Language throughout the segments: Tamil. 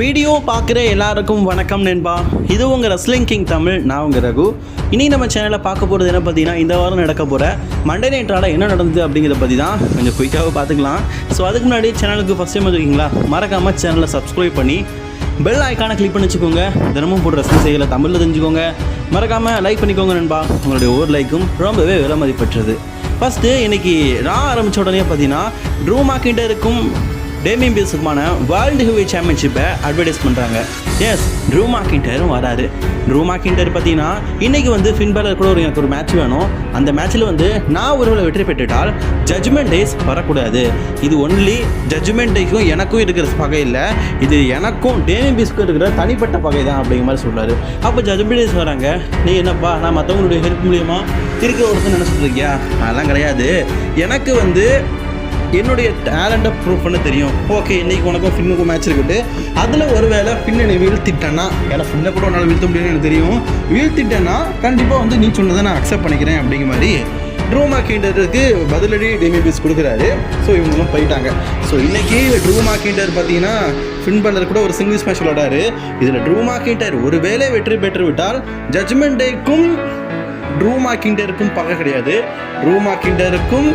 வீடியோ பார்க்குற எல்லாருக்கும் வணக்கம் நண்பா. இது உங்கள் ரஸ்லிங் கிங் தமிழ் நான் உங்கள் ரகு. இனி நம்ம சேனலில் பார்க்க போகிறது என்ன பார்த்தீங்கன்னா இந்த வாரம் நடக்க போகிற மண்டே நைட்டால என்ன நடந்தது அப்படிங்கிறத பற்றி தான் கொஞ்சம் குயிக்காக பார்த்துக்கலாம். ஸோ அதுக்கு முன்னாடி சேனலுக்கு ஃபஸ்ட் டைம் வந்துருக்கீங்களா? மறக்காமல் சேனலை சப்ஸ்கிரைப் பண்ணி பெல் ஐக்கானை கிளிக் பண்ணி வச்சுக்கோங்க. தினமும் போடுற ரசம் செய்யலை தமிழில் தெரிஞ்சுக்கோங்க. மறக்காமல் லைக் பண்ணிக்கோங்க நண்பா. உங்களுடைய ஒவ்வொரு லைக்கும் ரொம்பவே விலை மதிப்பற்றது. ஃபஸ்ட்டு இன்றைக்கி நான் ஆரம்பித்த உடனே பார்த்தீங்கன்னா ட்ரூ மார்க்கிட்ட இருக்கும் டேமியன் பில்ஸுக்குமான வேர்ல்டு ஹெவி சாம்பியன்ஷிப்பை அட்வர்டைஸ் பண்ணுறாங்க எஸ் ட்ரூ மார்க்கிண்டரும் வராரு. ட்ரூ மார்க்கிண்டர் பார்த்தீங்கன்னா இன்றைக்கி வந்து ஃபின்பேலர் கூட ஒரு எனக்கு ஒரு மேட்ச் வேணும். அந்த மேட்ச்சில் வந்து நான் ஒருவேளை வெற்றி பெற்றுட்டால் ஜட்ஜ்மெண்ட் டேஸ் வரக்கூடாது. இது ஒன்லி ஜட்ஜ்மெண்ட் டேக்கும் எனக்கும் இருக்கிற பகை இல்லை. இது எனக்கும் டேமியன் பீஸ்க்கும் இருக்கிற தனிப்பட்ட பகை தான் அப்படிங்கிற மாதிரி சொல்கிறாரு அப்போ ஜட்ஜ்மெண்ட் டேஸ் வராங்க. நீ என்னப்பா நான் மற்றவங்களுடைய ஹெல்ப் மூலியமாக இருக்கிற ஒருத்தர் நினச்சிட்டு இருக்கியா? அதெல்லாம் கிடையாது. எனக்கு வந்து என்னுடைய டேலண்ட்டை ப்ரூவ் பண்ண தெரியும். ஓகே இன்றைக்கி உனக்கும் ஃபின்னுக்கும் மேட்ச் இருக்குது. அதில் ஒரு வேளை ஃபின்னை வீழ்த்திட்டேன்னா ஏன்னா ஃபின்னை கூட உன்னால் வீழ்த்த முடியும்னு எனக்கு தெரியும். வீழ்த்திட்டேன்னா கண்டிப்பாக வந்து நீ சொன்னதை நான் அக்செப்ட் பண்ணிக்கிறேன் அப்படிங்கிற மாதிரி ட்ரூமா பதிலடி டெமிபிஸ் கொடுக்குறாரு. ஸோ இவங்களும் போயிட்டாங்க. ஸோ இன்றைக்கி ட்ரூமா கீண்டர் பார்த்தீங்கன்னா ஃபின்பல்லர் கூட ஒரு சிங்கிள் ஸ்மேஷ் விளையாடாரு இதில் ட்ரூமா ஒரு ஒருவேளை வெற்றி பெற்று விட்டால் ஜட்மெண்ட் டேக்கும் ட்ரூமா கிண்டருக்கும் பகை கிடையாது. ட்ரூமா கிண்டருக்கும்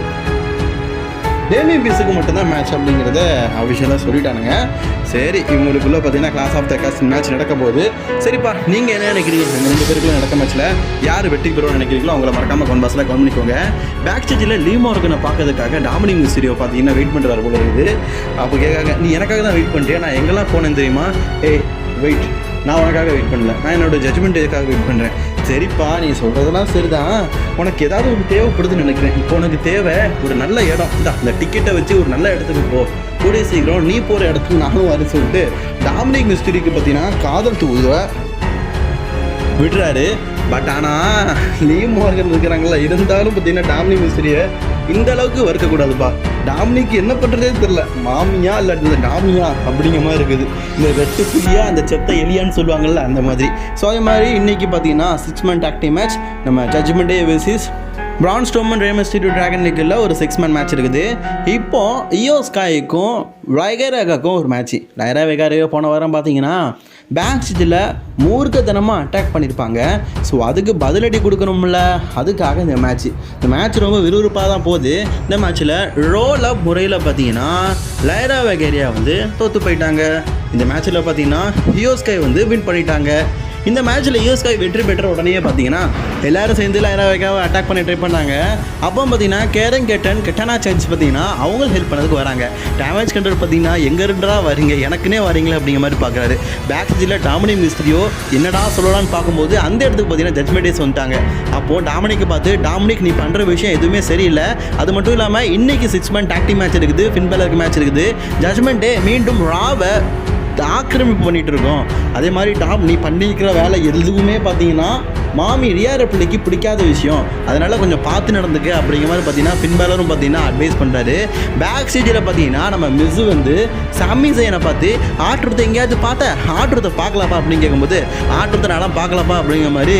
டேமியன் பீஸுக்கு மட்டும்தான் மேட்ச் அப்படிங்கிறத அஃபிஷியலாக சொல்லிட்டானுங்க. சரி இவங்களுக்குள்ளே பார்த்தீங்கன்னா clash of the castle match நடக்க போகுது சரிப்பா நீங்கள் என்ன நினைக்கிறீங்க? இந்த ரெண்டு பேருக்குள்ள நடக்க மேட்ச்சில் யார் வெற்றி பெறுவோம்னு நினைக்கிறீங்களோ அவங்கள மறக்காமல் கொண்டு பஸ்ஸில் கவனிக்கோங்க பேக் ஸ்டேஜில் லீமோ இருக்குன்னு பார்க்கறதுக்காக டாமினிங் மிஸ்டீரியோ பார்த்தீங்கன்னா வெயிட் பண்ணுறாரு போல இருக்குது. அப்போ கேட்காங்க நீ எனக்காக தான் வெயிட் பண்ணுறியா நான் எங்கெல்லாம் போனேன் தெரியுமா? ஏய் வெயிட் நான் உனக்காக வெயிட் பண்ணல. நான் என்னோட ஜட்ஜ்மெண்ட் எதுக்காக வெயிட் பண்ணுறேன் சரிப்பா நீ சொல்கிறதெல்லாம் சரிதான். உனக்கு ஏதாவது ஒரு தேவைப்படுதுன்னு நினைக்கிறேன். இப்போ உனக்கு தேவை ஒரு நல்ல இடம். இந்த அந்த டிக்கெட்டை வச்சு ஒரு நல்ல இடத்துக்கு போ. கூடிய சீக்கிரம் நீ போகிற இடத்துக்கு நானும் வரேன் சொல்லிட்டு டாமினிக் மிஸ்திரிக்கு பார்த்தீங்கன்னா காதல் தூதுவை விடுறாரு பட் ஆனால் லீ மார்கன் இருக்கிறாங்களா இருந்தாலும் பார்த்தீங்கன்னா டாமினிக் மிஸ்திரியை இந்த அளவுக்கு வறுக்கக்கூடாதுப்பா டாமினிக்கு என்ன பண்ணுறதே தெரில மாமியா இல்லை இந்த டாமியா அப்படிங்கிற மாதிரி இருக்குது. இந்த வெட்டு புலியா அந்த செத்த எலியான்னு சொல்லுவாங்கல்ல அந்த மாதிரி. ஸோ அதே மாதிரி இன்னைக்கு பார்த்தீங்கன்னா சிக்ஸ் மந்த் ஆக்டிவ் மேட்ச் நம்ம Judgment Day versus Braun Strowman ரேமஸ்டி to Dragon லீக்கில் ஒரு சிக்ஸ் மேன் மேட்ச் இருக்குது. இப்போ இயோ ஸ்காய்க்கும் ரைகரேகாக்கும் ஒரு மேட்ச் ரைரா வெகாரே போன வாரம் பார்த்தீங்கன்னா பேக் ஸ்டேஜில் மூர்க்கத்தனமாக அட்டாக் பண்ணியிருப்பாங்க ஸோ அதுக்கு பதிலடி கொடுக்கணும்ல? அதுக்காக இந்த மேட்ச் இந்த மேட்ச் ரொம்ப விறுவிறுப்பாக தான் போகுது. இந்த மேட்ச்சில் ரோல் அப் முறையில் பார்த்தீங்கன்னா லைரா வெகேரியா வந்து தோற்று போயிட்டாங்க. இந்த மேட்ச்சில் பார்த்தீங்கன்னா ஹியோஸ்கை வந்து வின் பண்ணிட்டாங்க. இந்த மேட்ச்சில் யூஎஸ்காய் வெற்றி பெற்ற உடனே பார்த்தீங்கன்னா எல்லாரும் சேர்ந்து லைராவைக்காக அட்டாக் பண்ணி ட்ரை பண்ணாங்க. அப்போ பார்த்தீங்கன்னா கேரன் கேட்டன் கெட்டனா சேஞ்ச் பார்த்தீங்கன்னா அவங்க ஹெல்ப் பண்ணதுக்கு வராங்க. டேமேஜ் கண்ட்ரோல் பார்த்தீங்கன்னா எங்கேருந்தா வரீங்க? எனக்குனே வரீங்களே அப்படிங்கிற மாதிரி பார்க்குறாரு. பேக் ஸ்டேஜில் டாமினிக் மிஸ்திரியோ என்னடா சொல்லலாம்னு பார்க்கும்போது அந்த இடத்துக்கு பார்த்தீங்கன்னா ஜட்மெண்ட் டேஸ் வந்துட்டாங்க அப்போது டாமினிக்கு பார்த்து டாமினிக் நீ பண்ணுற விஷயம் எதுவுமே சரியில்லை. அது மட்டும் இல்லாமல் இன்னைக்கு சிக்ஸ் மந்த் டாக்டிங் மேட்ச் இருக்குது. ஃபின்பேலருக்கு மேட்ச் இருக்குது. ஜட்மெண்ட் டே மீண்டும் ராவை ஆக்கிரமிப்பு பண்ணிகிட்டு இருக்கோம். அதே மாதிரி டாப் நீ பண்ணியிருக்கிற வேலை எதுவுமே பார்த்தீங்கன்னா மாமி ரியார பிள்ளைக்கு பிடிக்காத விஷயம். அதனால கொஞ்சம் பார்த்து நடந்துக்க அப்படிங்கிற மாதிரி பார்த்தீங்கன்னா பின்பலரும் பார்த்தீங்கன்னா அட்வைஸ் பண்ணுறாரு பேக் சீட்டில் பார்த்தீங்கன்னா நம்ம மிஸ் வந்து சாமி சையனை பார்த்து ஆட்டுறதை எங்கேயாவது பார்த்த? ஆட்டுறதை பார்க்கலாப்பா? அப்படின்னு கேட்கும்போது ஆட்டுறதை நல்லா பார்க்கலாப்பா? அப்படிங்கிற மாதிரி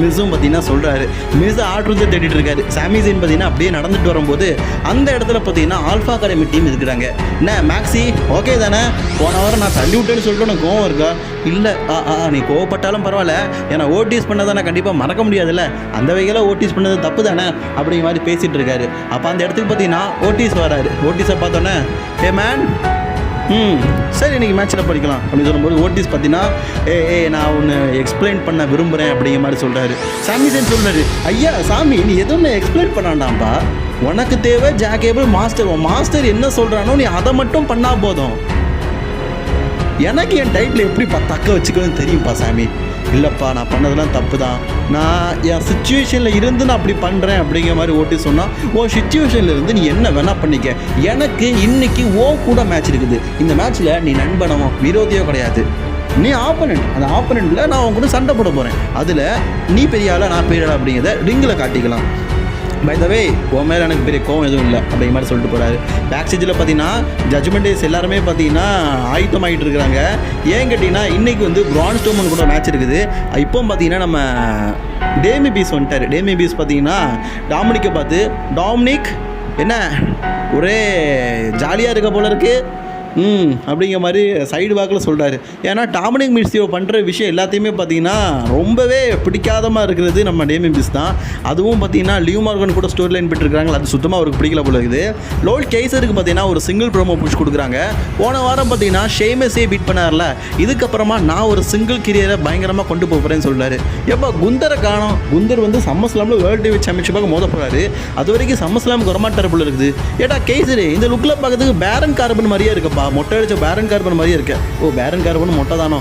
மிஸ்ஸும் பார்த்தீங்கன்னா சொல்கிறாரு மிஸ் ஆட்டுறதை தேடிட்டு இருக்காரு. சாமி சைன் பார்த்தீங்கன்னா அப்படியே நடந்துட்டு வரும்போது அந்த இடத்துல பார்த்தீங்கன்னா ஆல்ஃபா அகாடமி டீம் இருக்கிறாங்க. என்ன மேக்ஸி ஓகே தானே? போன வாரம் நான் தள்ளி விட்டேன்னு சொல்லிட்டு உனக்கு கோவம் இருக்கா? இல்லை ஆ ஆ நீ கோவப்பட்டாலும் பரவாயில்ல. ஏன்னா ஓட்டிஸ் பண்ணதை நான் கண்டிப்பாக மறக்க முடியாதுல்ல. அந்த வகையில் ஓட்டிஸ் பண்ணது தப்பு தானே அப்படிங்கிற மாதிரி பேசிகிட்டு இருக்காரு. அப்போ அந்த இடத்துக்கு பார்த்தீங்கன்னா ஓட்டிஸ் வராரு. ஓட்டிஸை பார்த்தோன்னே ஏ மேன் ம் சரி இன்றைக்கி மேட்ச்சில் படிக்கலாம். அப்படின்னு சொல்லும்போது ஓட்டிஸ் பார்த்தீங்கன்னா ஏ ஏ நான் ஒன்று எக்ஸ்பிளைன் பண்ண விரும்புகிறேன் அப்படிங்கிற மாதிரி சொல்கிறாரு சாமிசன் சொல்கிறாரு ஐயா சாமி நீ எதுவும் எக்ஸ்பிளைன் பண்ணாண்டாம்பா. உனக்கு தேவை ஜாக்கேபிள் மாஸ்டர் உன் மாஸ்டர் என்ன சொல்கிறானோ நீ அதை மட்டும் பண்ணால் போதும். எனக்கு என் டைட்டில் எப்படி பா தக்க வச்சுக்கணும்னு தெரியும்ப்பா சாமி. இல்லைப்பா நான் பண்ணதெல்லாம் தப்பு தான் நான் என் சுச்சுவேஷனில் இருந்து நான் அப்படி பண்ணுறேன் அப்படிங்கிற மாதிரி ஓட்டி சொன்னால் ஓ சுச்சுவேஷனில் இருந்து நீ என்ன வேணால் பண்ணிக்க. எனக்கு இன்னைக்கு ஓ கூட மேட்ச் இருக்குது. இந்த மேட்ச்சில் நீ நண்பனோ விரோதியோ கிடையாது. நீ ஆப்பனண்ட் அந்த ஆப்பனண்ட்டில் நான் உங்க கூட சண்டை போட போகிறேன் அதில் நீ பெரிய ஆளா நான் பெரிய ஆளா அப்படிங்கிறத ரிங்கில் காட்டிக்கலாம். பை த வே உன் மேலே எனக்கு பெரிய கோவம் எதுவும் இல்லை அப்படிங்கிற மாதிரி சொல்லிட்டு போகிறாரு பேக் ஸ்டேஜில் பார்த்தீங்கன்னா ஜட்மெண்ட் டேஸ் எல்லாருமே பார்த்தீங்கன்னா ஆயுத்தமாகிட்டு இருக்கிறாங்க. ஏன் கேட்டிங்கன்னா இன்றைக்கி வந்து பிரான் ஸ்டோமன் கூட மேட்ச் இருக்குது. இப்போ பார்த்தீங்கன்னா நம்ம டேமி பீஸ் வந்துட்டார். டேமி பீஸ் பார்த்தீங்கன்னா டாமினிக்கை பார்த்து டாமினிக் என்ன? ஒரே ஜாலியாக இருக்க போல இருக்குது ம். அப்படிங்கிற மாதிரி சைடு வாக்கில் சொல்கிறாரு ஏன்னா டாமினிக் மிஸ்டியோ பண்ணுற விஷயம் எல்லாத்தையுமே பார்த்தீங்கன்னா ரொம்பவே பிடிக்காதமாக இருக்கிறது நம்ம டேமி மிஸ் தான். அதுவும் பார்த்தீங்கன்னா லியூ மார்கன் கூட ஸ்டோரி லைன் விட்டுருக்காங்க அது சுத்தமாக அவருக்கு பிடிக்கல போல இருக்குது. லோல் கேசருக்கு பார்த்தீங்கன்னா ஒரு சிங்கிள் ப்ரோமோ புஷ் கொடுக்குறாங்க. போன வாரம் பார்த்தீங்கன்னா ஷேமஸே பீட் பண்ணார்ல. இதுக்கப்புறமா நான் ஒரு சிங்கிள் கிரியரை பயங்கரமாக கொண்டு போகிறேன்னு சொல்கிறாரு எப்போ குந்தரை காணும். குந்தர் வந்து சம்மஸ்லாமில் வேர்ல்டு டிவி சாம்பியன்ஷிப்பாக மோத போகிறாரு அது வரைக்கும் சம்மஸ்லாமுக்கு வரமாட்டார் போல இருக்குது. ஏடா கேசரி இந்த லுக்கில் பார்க்கறதுக்கு பேரன் கார்பன் மாதிரியே இருக்கப்பா. மொட்டை அடிச்ச பேரன் கார்பன் மாதிரியே இருக்கேன். ஓ பேரன் கார்பன் மொட்டை தானோ?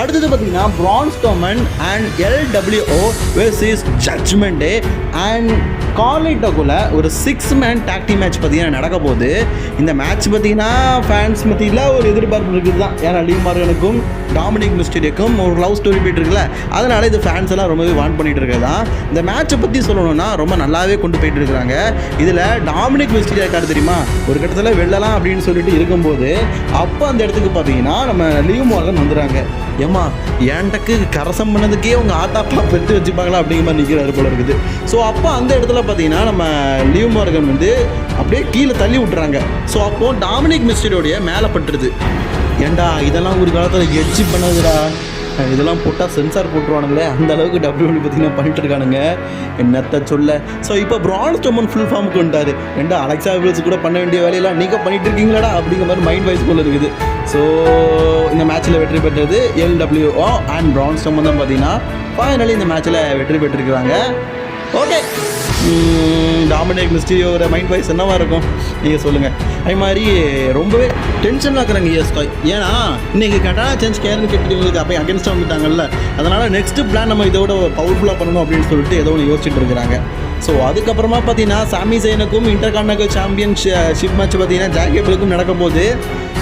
அடுத்தது பார்த்தீங்கன்னா Braun Strowman and LWO versus Judgment Day and கார்லிட்டோக்குள்ள ஒரு சிக்ஸ் மேன் டாக்டி மேட்ச் பார்த்தீங்கன்னா நடக்க போகுது. இந்த மேட்ச் பார்த்தீங்கன்னா ஃபேன்ஸ் மத்தியில் ஒரு எதிர்பார்ப்பு இருக்குது தான். ஏன்னா லீவ் மார்கனுக்கும் டாமினிக் மிஸ்டேரிக்கும் ஒரு லவ் ஸ்டோரி போயிட்டு இருக்குல்ல. அதனால இது ஃபேன்ஸ் எல்லாம் ரொம்பவே வான் பண்ணிட்டு இருக்கதான் இந்த மேட்சை பற்றி சொல்லணும்னா ரொம்ப நல்லாவே கொண்டு போயிட்டு இருக்கிறாங்க. இதில் டாமினிக் மிஸ்டீரியா கார்டு தெரியுமா? ஒரு கட்டத்தில் வெள்ளலாம் அப்படின்னு சொல்லிட்டு இருக்கும்போது அப்போ அந்த இடத்துக்கு பார்த்தீங்கன்னா நம்ம லீவ் மார்கன் வந்துடுறாங்க. ஏம்மா ஏன்டக்கு கரசம் பண்ணதுக்கே உங்கள் ஆத்தாப்பா பெற்று வச்சுப்பாங்களா அப்படிங்கிற மாதிரி நிற்கிறாரு போல இருக்குது. ஸோ அப்போ அந்த இடத்துல பார்த்தீங்கன்னா நம்ம லீவ் மார்கன் வந்து அப்படியே கீழே தள்ளி விட்டுறாங்க. ஸோ அப்போது டாமினிக் மிஸ்டரியோடைய மேலே பட்டுருது. ஏண்டா இதெல்லாம் ஒரு காலத்தில் எட்ஜி பண்ணதுடா. இதெல்லாம் போட்டால் சென்சார் போட்டுருவானுங்களே அந்த அளவுக்கு டபிள்யூ பார்த்தீங்கன்னா பண்ணிட்டு இருக்கானுங்க. என்னத்த சொல்ல? ஸோ இப்போ பிரான் ஸ்டோமன் ஃபுல் ஃபார்முக்கு வந்துட்டாரு. ஏண்டா அலெக்சா வில்ஸ் கூட பண்ண வேண்டிய வேலையெல்லாம் நீங்கள் பண்ணிட்டு இருக்கீங்களாடா அப்படிங்கிற மாதிரி மைண்ட் வைஸ் போல இருக்குது. ஸோ இந்த மேட்ச்சில் வெற்றி பெற்றது எல்டபிள்யூஓ அண்ட் பிரான் ஸ்டோமன் தான் பார்த்தீங்கன்னா ஃபைனலி இந்த மேட்ச்சில் வெற்றி பெற்றிருக்கிறாங்க. ஓகே டாமினிக் மிஸ்டீரியோட மைண்ட் வைஸ் என்னவா இருக்கும்? நீங்கள் சொல்லுங்கள் அதே மாதிரி ரொம்பவே டென்ஷன் ஆக்குறாங்க எஸ் ஏன்னா இன்றைக்கி கட்டான சேஞ்ச் கேரன் கேட்டுங்களுக்கு அப்போ அகேன்ஸ்டாக வந்துட்டாங்கல்ல. அதனால் நெக்ஸ்ட் பிளான் நம்ம இதோட பவர்ஃபுல்லாக பண்ணணும் அப்படின்னு சொல்லிட்டு ஏதோ ஒன்று யோசிச்சுட்டு இருக்கிறாங்க. ஸோ அதுக்கப்புறமா பார்த்தீங்கன்னா சாமி சைனுக்கும் intercontinental championship match பார்த்தீங்கன்னா ஜாகேபிளுக்கும் நடக்க போது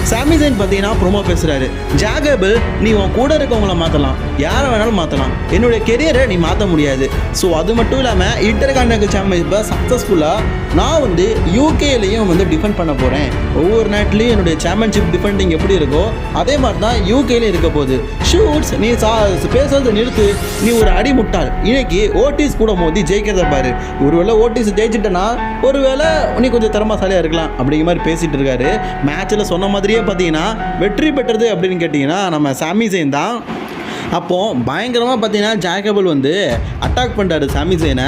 சாமி சைன் பார்த்தீங்கன்னா ப்ரோமோ பேசுகிறாரு ஜாகேபிள் நீ உன் கூட இருக்கவங்கள மாற்றலாம் யாரை வேணாலும் மாற்றலாம் என்னுடைய கெரியரை நீ மாற்ற முடியாது. ஸோ அது மட்டும் இல்லாமல் இன்டர் கான்டினல் சாம்பியன்ஷிப்பை சக்ஸஸ்ஃபுல்லாக நான் வந்து யூகேலையும் வந்து டிஃபெண்ட் பண்ண போகிறேன் ஒவ்வொரு நாட்டிலையும் என்னுடைய சாம்பியன்ஷிப் டிஃபெண்டிங் எப்படி இருக்கோ அதே மாதிரி தான் யூகேலையும் இருக்க போகுது. ஷூட்ஸ் நீ சா பேசுறதை நிறுத்து. நீ ஒரு அடி முட்டாள். இன்னைக்கு ஓட்டிஸ் கூட மோதி ஜெயிக்கிறத பாரு. ஒருவேளை ஓட்டிஸ் ஜெயிச்சிட்டனா ஒருவேளை நீ கொஞ்சம் திறமசாலியாக இருக்கலாம். அப்படிங்கிற மாதிரி பேசிகிட்டு இருக்காரு. மேட்ச்சில் சொன்ன மாதிரியே பார்த்தீங்கன்னா வெற்றி பெற்றது அப்படின்னு கேட்டிங்கன்னா நம்ம சாமி ஜெயின் தான். அப்போது பயங்கரமாக பார்த்தீங்கன்னா ஜாக்கபிள் வந்து அட்டாக் பண்ணுறாரு சாமி சேனை.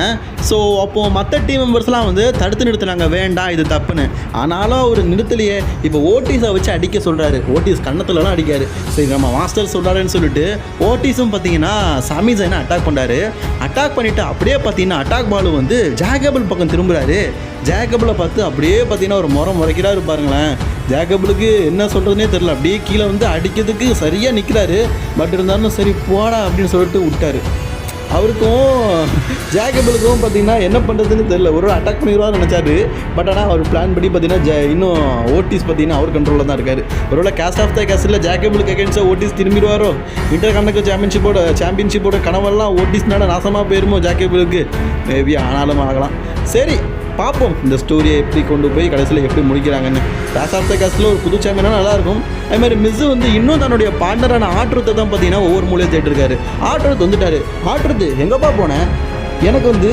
ஸோ அப்போது மற்ற டீம் மெம்பர்ஸ்லாம் வந்து தடுத்து நிறுத்துனாங்க. வேண்டாம் இது தப்புன்னு. ஆனாலும் அவர் நிறுத்தலையே. இப்போ ஓட்டிஸை வச்சு அடிக்க சொல்கிறாரு ஓட்டிஸ் கன்னத்துலலாம் அடிக்காரு. சரி நம்ம மாஸ்டர் சொல்கிறாருன்னு சொல்லிட்டு ஓட்டிஸும் பார்த்தீங்கன்னா சாமி சேனை அட்டாக் பண்ணுறாரு அட்டாக் பண்ணிவிட்டு அப்படியே பார்த்தீங்கன்னா அட்டாக் பாலு வந்து ஜாக்கபிள் பக்கம் திரும்புகிறாரு ஜேக்கபிளை பார்த்து அப்படியே பார்த்தீங்கன்னா ஒரு முறை முறைக்கிறாரு பாருங்களேன் ஜேக்கபிளுக்கு என்ன சொல்கிறதுனே தெரில அப்படியே கீழே வந்து அடிக்கிறதுக்கு சரியாக நிற்கிறாரு பட் இருந்தாலும் சரி போடா அப்படின்னு சொல்லிட்டு விட்டாரு. அவருக்கும் ஜாக்கபிளுக்கும் பார்த்தீங்கன்னா என்ன பண்ணுறதுன்னு தெரில ஒரு அட்டாக் பண்ணிடுவார்னு நினச்சாரு. பட் ஆனால் அவர் பிளான் படி பார்த்தீங்கன்னா ஜ இன்னும் ஓட்டிஸ் பார்த்தீங்கன்னா அவர் கண்ட்ரோலில் தான் இருக்கார். ஒருவேளை கேஸ் ஆஃப் த கேஸில் ஜாக்கபிளுக்கு அகேன்ஸ்டாக ஓட்டிஸ் திரும்பிடுவாரோ? இன்டர் கணக்கு சாம்பியன்ஷிப்போட சாம்பியன்ஷிப்போட கனவெல்லாம் ஓட்டிஸ்னால நாசமாக போயிருமோ ஜேக்கபிளுக்கு மேபி ஆனாலும் ஆகலாம். சரி பார்ப்போம். இந்த ஸ்டோரியை எப்படி கொண்டு போய் கடைசியில் எப்படி முடிக்கிறாங்கன்னு. கிளாஸ் ஆஃப் த காஸ்ட்டில் ஒரு புது சாம்பியனாக நல்லாயிருக்கும். அதே மாதிரி மிஸ் வந்து இன்னும் தன்னுடைய பார்ட்னரான ஆற்றுத்தை தான் பார்த்தீங்கன்னா ஒவ்வொரு மூலையும் தேட்டிருக்காரு ஆற்றுறது வந்துட்டாரு ஆற்றுறது எங்கப்பா போனேன் எனக்கு வந்து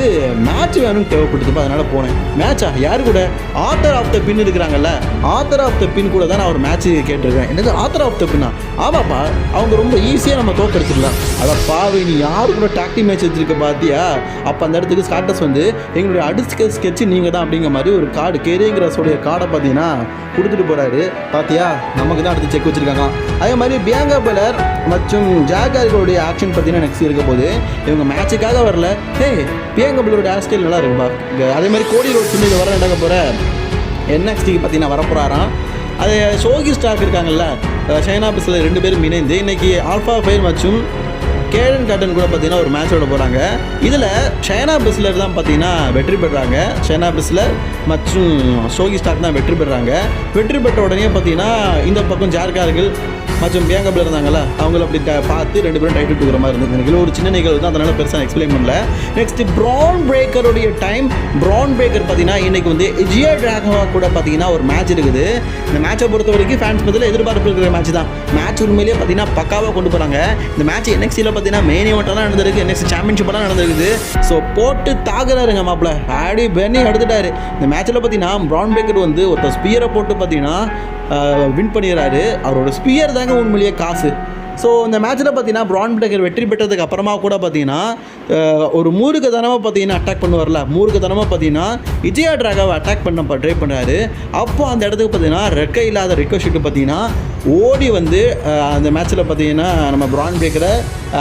மேட்ச் வேணும்னு தேவைப்பட்டதுப்பா அதனால் போனேன். மேட்சா யார் கூட? ஆத்தர் ஆஃப் த பின் இருக்கிறாங்கல்ல? ஆத்தர் ஆஃப் த பின் கூட தான் நான் ஒரு மேட்ச் கேட்டிருக்கேன். என்னது ஆத்தர் ஆஃப் த பின்னா ஆமாப்பா. அவங்க ரொம்ப ஈஸியாக நம்ம தோக்கடிச்சிடலாம் அதான் பாவி நீ யாரு கூட டாக்டிங் மேட்ச் வச்சிருக்க பார்த்தியா அப்போ அந்த இடத்துக்கு ஸ்டாட்டஸ் வந்து எங்களுடைய அடுத்த ஸ்கெட்ச் நீங்கள் தான் அப்படிங்கிற மாதிரி ஒரு கார்டு கேரிங்கிறஸோடைய கார்டை பார்த்தீங்கன்னா கொடுத்துட்டு போகிறாரு பார்த்தியா நமக்கு தான் அடுத்து செக் வச்சுருக்காங்க. அதே மாதிரி பியாங்கா பலர் மற்றும் ஜாகார்களுடைய ஆக்ஷன் பார்த்தீங்கன்னா நெக்ஸ்ட் இருக்க போது இவங்க மேட்சுக்காக வரல. ஹே பியாங்கா ஹேர் ஸ்டைல் நல்லா இருக்கும்பா. அதே மாதிரி கோடி ரோட் சின்ன வர நடக்க போகிற என்எக்ஸ்டிக்கு பார்த்தீங்கன்னா வரப்போகிறாராம் அது ஷோகி ஸ்டாக் இருக்காங்கல்ல சைனா ஷைனா பிஸில் ரெண்டு பேரும் இணைந்து இன்னைக்கு ஆல்ஃபா ஃபைல் மற்றும் கேடன் காட்டன் கூட பார்த்தீங்கன்னா ஒரு மேட்ச் விட போகிறாங்க இதில் சைனா பிஸ்லர் தான் பார்த்தீங்கன்னா வெற்றி பெறாங்க. சைனா பிஸ்லர் மற்றும் ஷோகி ஸ்டாக் தான் வெற்றி பெறாங்க. வெற்றி பெற்ற உடனே பார்த்தீங்கன்னா இந்த பக்கம் ஜார்கார்கள் மற்றும் பியாங்கபில் இருந்தாங்கல்ல அவங்கள அப்படி பார்த்து ரெண்டு பேரும் டைட்டில் கொடுக்குற மாதிரி இருந்தது. எனக்கு ஒரு சின்ன நிகழ்வு தான் அதனால் பெருசாக எக்ஸ்பிளைன் பண்ணல. நெக்ஸ்ட் ப்ரான் பிரேக்கருடைய டைம் ப்ரான் பிரேக்கர் பார்த்தீங்கன்னா இன்னைக்கு வந்து ஜியோ டிராகவா கூட பார்த்தீங்கன்னா ஒரு மேட்ச் இருக்குது. இந்த மேட்சை பொறுத்த வரைக்கும் ஃபேன்ஸ் பதில் எதிர்பார்ப்பு இருக்கிற மேட்ச் தான். மேட்ச் உண்மையிலேயே பார்த்தீங்கன்னா பக்காவாக கொண்டு போகிறாங்க இந்த மேட்ச் என்எக்ஸியில் பார்த்தீங்கன்னா மெயின் இவெண்ட்டெல்லாம் நடந்திருக்கு என்எக்ஸ் சாம்பியன்ஷிப்லாம் நடந்திருக்குது. ஸோ போட்டு தாக்குறாருங்க மாப்பிள்ள. ஆடி பென்னி எடுத்துட்டாரு. இந்த மேட்ச்சில் பார்த்தீங்கன்னா ப்ரான் பேக்கர் வந்து ஒருத்தர் ஸ்பியரை போட்டு பார்த்தீங்கன்னா வின் பண்ணிடுறாரு. அவரோட ஸ்பியர் தாங்க உண்மையிலேயே காசு. ஸோ இந்த மேட்ச்சில் பார்த்தீங்கன்னா பிரான் பிடகர் வெற்றி பெற்றதுக்கு அப்புறமா கூட பார்த்தீங்கன்னா ஒரு ஒரு மூர்க்கத்தனமாக பார்த்தீங்கன்னா அட்டாக் பண்ணுவார்ல. மூர்க்கத்தனமாக பார்த்தீங்கன்னா விஜயா டிராகாவை அட்டாக் பண்ண ட்ரை பண்ணுறாரு அப்போ அந்த இடத்துக்கு பார்த்தீங்கன்னா ரெக்கை இல்லாத ரிக்கோஷிட்டு பார்த்தீங்கன்னா ஓடி வந்து அந்த மேட்ச்சில் பார்த்தீங்கன்னா நம்ம பிரான் பிரேக்கரை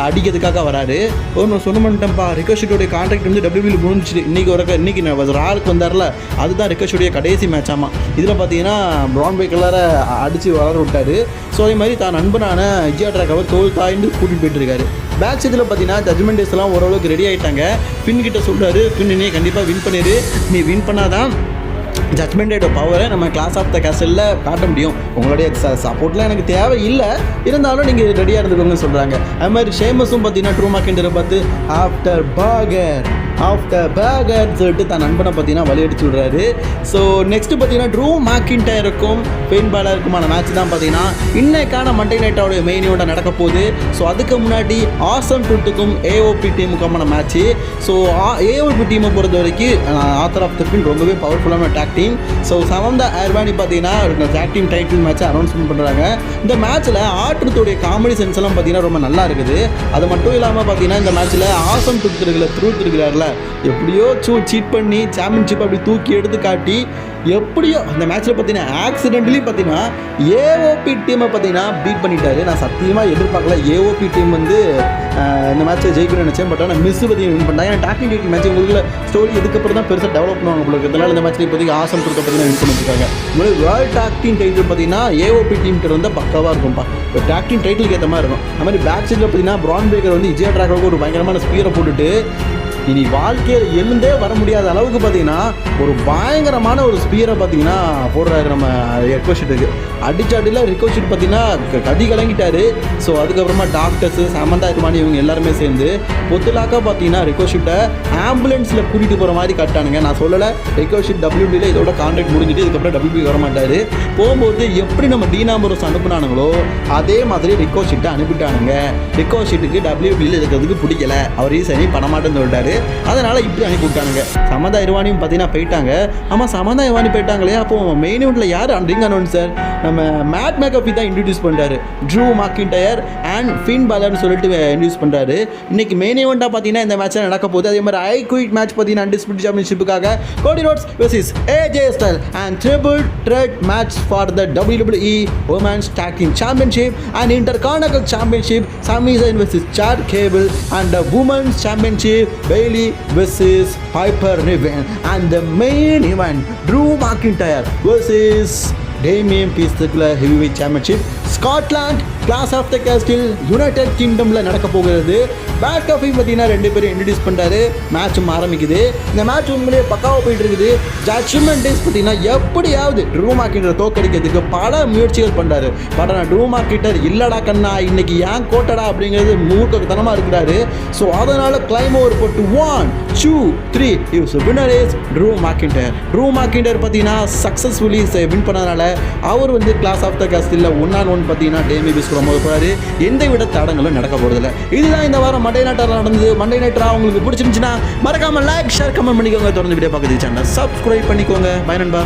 அடிக்கிறதுக்காக வராரு. ஒன்று சொன்ன பண்ணிட்டேன்ப்பா ரிக்கோஷிட்டோடைய கான்ட்ராக்ட் வந்து டபிள்யூபிள் முடிஞ்சிச்சு. இன்றைக்கி ஒரு இன்றைக்கி ராருக்கு வந்தார்ல அதுதான் ரிக்கோஷுடைய கடைசி மேட்ச் ஆமாம் இதில் பார்த்தீங்கன்னா பிரான் பிரேக்கரை அடித்து வளர விட்டார். ஸோ அதே மாதிரி தான் நண்பனான விஜயா ட்ராக்காவை தோல் தாய்ந்து கூட்டிகிட்டு போயிட்டுருக்காரு பேட்ச் இதில் பார்த்தீங்கன்னா ஜட்மெண்ட் டேஸ்லாம் ஓரளவுக்கு ரெடி ஆகிட்டாங்க ஃபின் கிட்ட சொல்கிறாரு ஃபின் நீ கண்டிப்பாக வின் பண்ணிடு நீ வின் பண்ணாதான் ஜட்மெண்டோட பவரை நம்ம கிளாஸ் ஆஃப் த கேசலில் காட்ட முடியும். உங்களுடைய சப்போர்ட்லாம் எனக்கு தேவை இல்லை இருந்தாலும் நீங்கள் ரெடியாக இருந்துக்கோங்கன்னு சொல்கிறாங்க அது மாதிரி ஷேமஸும் பார்த்தீங்கன்னா ட்ரூ மார்க்கெண்டரை பார்த்து ஆஃப்டர் பர்கர் ஆஃப் த பேகர் சொல்லிட்டு தன் நண்பனை பார்த்தீங்கன்னா வழி அடிச்சு விடுறாரு. ஸோ நெக்ஸ்ட் பார்த்தீங்கன்னா ட்ரூ மேக்கின்டயருக்கும் பெயின் பாலருக்குமான மேட்ச் தான் பார்த்தீங்கன்னா இன்னைக்கான மண்டே நைட்டோடைய மெயின் ஈவெண்ட்டாக நடக்க போகுது. ஸோ அதுக்கு முன்னாடி ஆசம் டூட்டுக்கும் ஏஓபி டீமுக்குமான மேட்ச்சு ஸோ ஏஓபி டீமை பொறுத்த வரைக்கும் ஆத்தர் ஆஃப் த பின் ரொம்பவே பவர்ஃபுல்லான டேக் டீம் ஸோ சமந்த ஏர்வானி பார்த்தீங்கன்னா டேக் டீம் டைட்டில் மேட்ச்சை அனௌன்ஸ்மெண்ட் பண்ணுறாங்க இந்த மேட்ச்சில் ஆற்றத்துடைய காமெடி சென்ஸ் எல்லாம் பார்த்தீங்கன்னா ரொம்ப நல்லா இருக்குது. அது மட்டும் இல்லாமல் பார்த்தீங்கன்னா இந்த மேட்ச்சில் ஆசம் டுட் திருக்கிற த்ரூ திருக்கிறார்ல எப்படியோ சூ சீட் பண்ணி சாம்பியன்ஷிப் அப்படி தூக்கி எடுத்து காட்டி எப்படியோ அந்த மேட்ச்சில் பார்த்தீங்கன்னா ஆக்சிடென்ட்லேயும் பார்த்தீங்கன்னா ஏஓபி டீமை பார்த்தீங்கன்னா பீட் பண்ணிட்டாரு. நான் சத்தியமாக எதிர்பார்க்கல. ஏஓபி டீம் வந்து இந்த மேட்ச்சை ஜெயிக்கணும்னு நினச்சேன். பட் ஆனால் மிஸ் பற்றி வின் பண்ணாங்க ஏன்னா டாக்கிங் டேக்கிங் மேட்ச் உங்களுக்கு ஸ்டோரி இதுக்கப்புறம் தான் பெருசாக டெவலப் பண்ணுவாங்க உங்களுக்கு இதனால் இந்த மேட்ச்சில் இப்போதைக்கு ஆசம் கொடுக்க பார்த்தீங்கன்னா வின் பண்ணிருக்காங்க உங்களுக்கு வேர்ல்ட் டாக்டிங் டைட்டில் பார்த்தீங்கன்னா ஏஓபி டீம் கிட்ட வந்து பக்காவாக இருக்கும்ப்பா இப்போ டாக்டிங் டைட்டிலுக்கு ஏற்ற மாதிரி இருக்கும். அது மாதிரி பேக் சைடில் பார்த்தீங்கன்னா பிரான் பேக்கர் வந்து விஜயா ட்ராக்காவுக்கு ஒரு பயங்கரமான ஸ்பீரை போட்டுட்டு இனி வாழ்க்கையில் எழுந்தே வர முடியாத அளவுக்கு பார்த்தீங்கன்னா ஒரு பயங்கரமான ஒரு ஸ்பீரை பார்த்தீங்கன்னா போடுறாரு நம்ம ரெக்வஸ்ட்டுக்கு அடிச்ச அடியில் ரிக்கோஷிட் பார்த்தீங்கன்னா கதி கலங்கிட்டாரு. ஸோ அதுக்கப்புறமா டாக்டர்ஸு சமந்தா இருமானி இவங்க எல்லாருமே சேர்ந்து பொத்துலாக்கா பார்த்தீங்கன்னா ரெக்வஸ்ட்டை ஆம்புலன்ஸில் கூட்டிகிட்டு போகிற மாதிரி கட்டானுங்க நான் சொல்லலை ரெக்வஸ்ட் டபிள்யூபியில் இதோட கான்ட்ராக்ட் முடிஞ்சிட்டு இதுக்கப்புறம் டபிள்யூபி வர மாட்டார் போகும்போது எப்படி நம்ம டீனாம்பரோஸ் அனுப்புனானுங்களோ அதே மாதிரி ரெக்வஸ்ட்டை அனுப்பிட்டானுங்க. ரெக்வஸ்ட்டுக்கு டபிள்யூபியில் இருக்கிறதுக்கு பிடிக்கல. அவர் பண்ண மாட்டேன்னு சொல்லிட்டாரு. அதனால் இப்படி அனுப்பி விட்டானுங்க. சமந்தா இருவானியும் பார்த்தீங்கன்னா போயிட்டாங்க. ஆமாம் சமந்தா இருவானி போயிட்டாங்களே. அப்போ மெயின் இவெண்ட்டில் யார்? ரிங் அனௌன்சர் நம்ம மேட் மேக்கப்பி தான் இன்ட்ரடியூஸ் பண்ணுறாரு ட்ரூ மாக்கின்டயர் அண்ட் ஃபின் பாலர்னு சொல்லிட்டு இன்ட்ரடியூஸ் பண்ணுறாரு இன்னைக்கு மெயின் ஈவெண்ட்டாக பார்த்தீங்கன்னா இந்த மேட்ச்சில் நடக்க போகுது. அதே மாதிரி ஐ குயிட் மேட்ச் பார்த்தீங்கன்னா undisputed சாம்பியன்ஷிப்புக்காக Cody Rhodes versus AJ Styles and triple threat match for the WWE women's talking championship and intercontinental championship சமீசன் versus Chad Gable and the women's championship Bailey versus Piper Niven. And the main event Drew McIntyre versus Damien Priest Heavyweight Championship. Scotland clash of the castle United கிங்டமில் நடக்க போகிறது. பேட் காஃபி பார்த்தீங்கன்னா ரெண்டு பேரும் இன்ட்ரடியூஸ் பண்ணுறாரு மேட்சும் ஆரம்பிக்குது. இந்த மேட்ச் உண்மையிலேயே பக்காவாக போயிட்டு இருக்குது. ஜட்ஜ்மெண்ட் டேஸ் பார்த்தீங்கன்னா எப்படியாவது ட்ரூ மார்க்கெட்டரை தோக்கடிக்கிறதுக்கு பல முயற்சிகள் பண்ணுறாரு பட் ஆனால் ட்ரூ மார்க்கெட்டர் இல்லடா கண்ணா இன்னைக்கு ஏன் கோட்டடா அப்படிங்கிறது மூர்க்கத்தனமாக இருக்கிறாரு. ஸோ அதனால் கிளைம் ஓவர் போட்டு one two three இவ்ஸ் winner is Drew McIntyre Drew McIntyre பார்த்தீங்கன்னா சக்ஸஸ்ஃபுல்லி வின் பண்ணதுனால அவர் வந்து clash of the castle one on one பார்த்தீங்கன்னா டேமி பிஸ் கூட மோத போகிறாரு எந்த விட தடங்களும் நடக்க போகிறதில்ல இதுதான் இந்த வாரம் மண்டே நைட்டர் நடந்தது. மண்டே நைட்டரா உங்களுக்கு பிடிச்சிருந்துச்சுன்னா மறக்காம லைக் ஷேர் கமெண்ட் பண்ணிக்கோங்க. தொடர்ந்து வீடியோ பார்க்குறது சேனல் சப்ஸ்கிரைப் பண்ணிக்கோங்க. பை நண்பா.